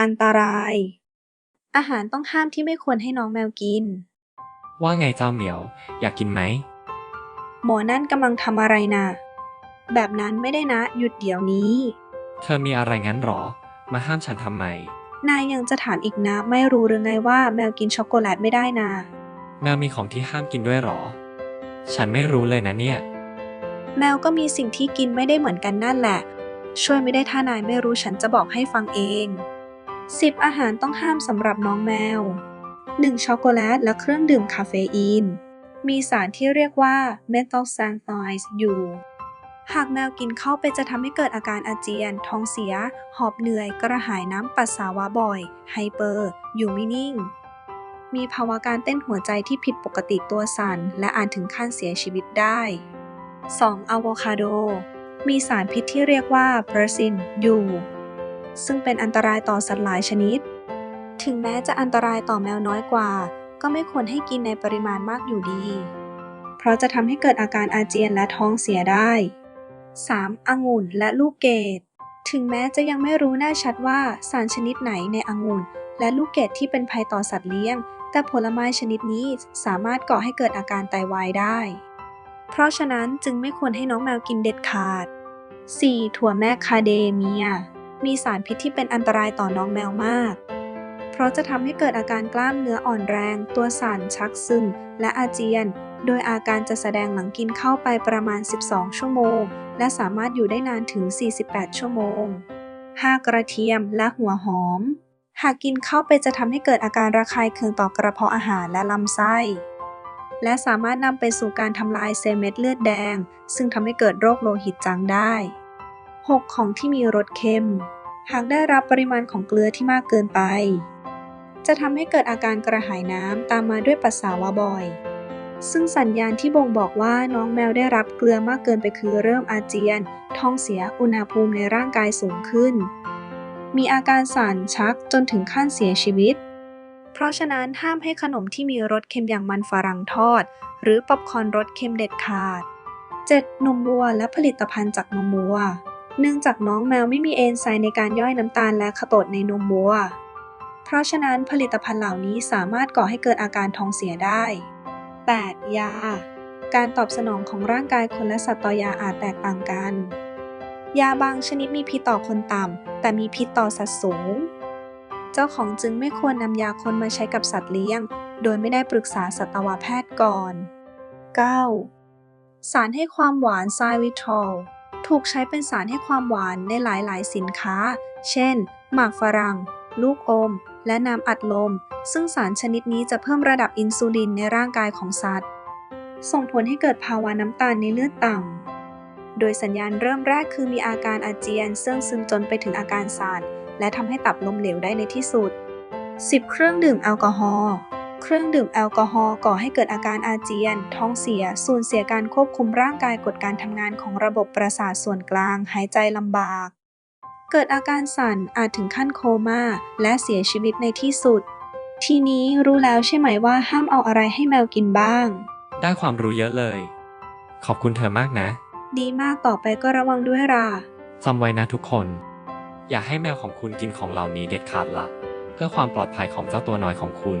อันตราย อาหารต้องห้ามที่ไม่ควรให้น้องแมวกิน ว่าไงเจ้าเหมียว อยากกินไหม หมอนั่นกำลังทำอะไรนะ แบบนั้นไม่ได้นะ หยุดเดี๋ยวนี้ เธอมีอะไรงั้นหรอ มาห้ามฉันทำไม นายยังจะถามอีกนะ ไม่รู้หรือไงว่าแมวกินช็อกโกแลตไม่ได้นะแมวมีของที่ห้ามกินด้วยหรอ ฉันไม่รู้เลยนะเนี่ย แมวก็มีสิ่งที่กินไม่ได้เหมือนกันนั่นแหละ ช่วยไม่ได้ถ้านายไม่รู้ฉันจะบอกให้ฟังเอง 10 อาหารต้องห้ามสำหรับน้องแมว 1. ช็อกโกแลตและเครื่องดื่มคาเฟอีน มีสารที่เรียกว่า methyl-xanthine อยู่ หากแมวกินเข้าไปจะทำให้เกิดอาการอาเจียน ท้องเสีย หอบเหนื่อย กระหายน้ำปัสสาวะบ่อย ไฮเปอร์ อยู่ไม่นิ่ง มีภาวะการเต้นหัวใจที่ผิดปกติตัวสั่น และอาจถึงขั้นเสียชีวิตได้ 2. อะโวคาโด มีสารพิษที่เรียกว่าเพอร์ซินอยู่ ซึ่งเป็นอันตรายต่อสัตว์หลายชนิด ถึงแม้จะอันตรายต่อแมวน้อยกว่า ก็ไม่ควรให้กินในปริมาณมากอยู่ดี เพราะจะทำให้เกิดอาการอาเจียนและท้องเสียได้ 3. องุ่นและลูกเกดถึงแม้จะยังไม่รู้แน่ชัดว่าสารชนิดไหนในองุ่น และลูกเกดที่เป็นภัยต่อสัตว์เลี้ยง แต่ผลไม้ชนิดนี้สามารถก่อให้เกิดอาการไตวายได้ เพราะฉะนั้นจึงไม่ควรให้น้องแมวกินเด็ดขาด 4. ถั่วแมคคาเดเมีย มีสารพิษที่เป็นอันตรายต่อน้องแมวมาก เพราะจะทำให้เกิดอาการกล้ามเนื้ออ่อนแรง ตัวสั่นชักซึม และอาเจียน โดยอาการจะแสดงหลังกินเข้าไปประมาณ 12 ชั่วโมง และสามารถอยู่ได้นานถึง 48 ชั่วโมง 5. กระเทียมและหัวหอม หากกินเข้าไปจะทำให้เกิดอาการระคายเคืองต่อกระเพาะอาหารและลำไส้และสามารถนำไปสู่การทำลายเซลล์เม็ดเลือดแดง ซึ่งทำให้เกิดโรคโลหิตจางได้ 6. ของที่มีรสเค็ม หากได้รับปริมาณของเกลือที่มากเกินไป จะทำให้เกิดอาการกระหายน้ำตามมาด้วยปัสสาวะบ่อย ซึ่งสัญญาณที่บ่งบอกว่าน้องแมวได้รับเกลือมากเกินไปคือเริ่มอาเจียน ท้องเสียอุณหภูมิในร่างกายสูงขึ้น มีอาการสั่นชักจนถึงขั้นเสียชีวิต เพราะฉะนั้นห้ามให้ขนมที่มีรสเค็มอย่างมันฝรั่งทอด หรือป๊อปคอร์นรสเค็มเด็ดขาด 7. นมวัวและผลิตภัณฑ์จากนมวัว เนื่องจากน้องแมวไม่มีเอนไซม์ในการย่อยน้ำตาลและขตดในนมวัว เพราะฉะนั้นผลิตภัณฑ์เหล่านี้สามารถก่อให้เกิดอาการท้องเสียได้ 8. ยา การตอบสนองของร่างกายคนและสัตว์ต่อยาอาจแตกต่างกัน ยาบางชนิดมีพิษต่อคนต่ำ แต่มีพิษต่อสัตว์สูง เจ้าของจึงไม่ควรนำยาคนมาใช้กับสัตว์เลี้ยง โดยไม่ได้ปรึกษาสัตวแพทย์ก่อน 9. สารให้ความหวานไซวิทอล ถูกใช้เป็นสารให้ความหวานในหลายๆ สินค้า เช่น หมากฝรั่ง ลูกอม และน้ำอัดลม ซึ่งสารชนิดนี้จะเพิ่มระดับอินซูลินในร่างกายของสัตว์ ส่งผลให้เกิดภาวะน้ำตาลในเลือดต่ำ โดยสัญญาณเริ่มแรกคือมีอาการอาเจียน ซึ่งซึมจนไปถึงอาการสั่นและทำให้ตับล้มเหลวได้ในที่สุด 10 เครื่องดื่มแอลกอฮอล์ เครื่องดื่มแอลกอฮอล์ก่อให้เกิดอาการอาเจียน ท้องเสีย สูญเสียการควบคุมร่างกายกดการทำงานของระบบประสาทส่วนกลาง หายใจลำบาก เกิดอาการสั่นอาจถึงขั้นโคม่า และเสียชีวิตในที่สุด ทีนี้รู้แล้วใช่ไหมว่าห้ามเอาอะไรให้แมวกินบ้าง ได้ความรู้เยอะเลย ขอบคุณเธอมากนะ ดีมากต่อไปก็ระวังด้วยล่ะจำไว้นะทุกคน อย่าให้แมวของคุณกินของเหล่านี้เด็ดขาดละเพื่อความปลอดภัยของเจ้าตัวน้อยของคุณ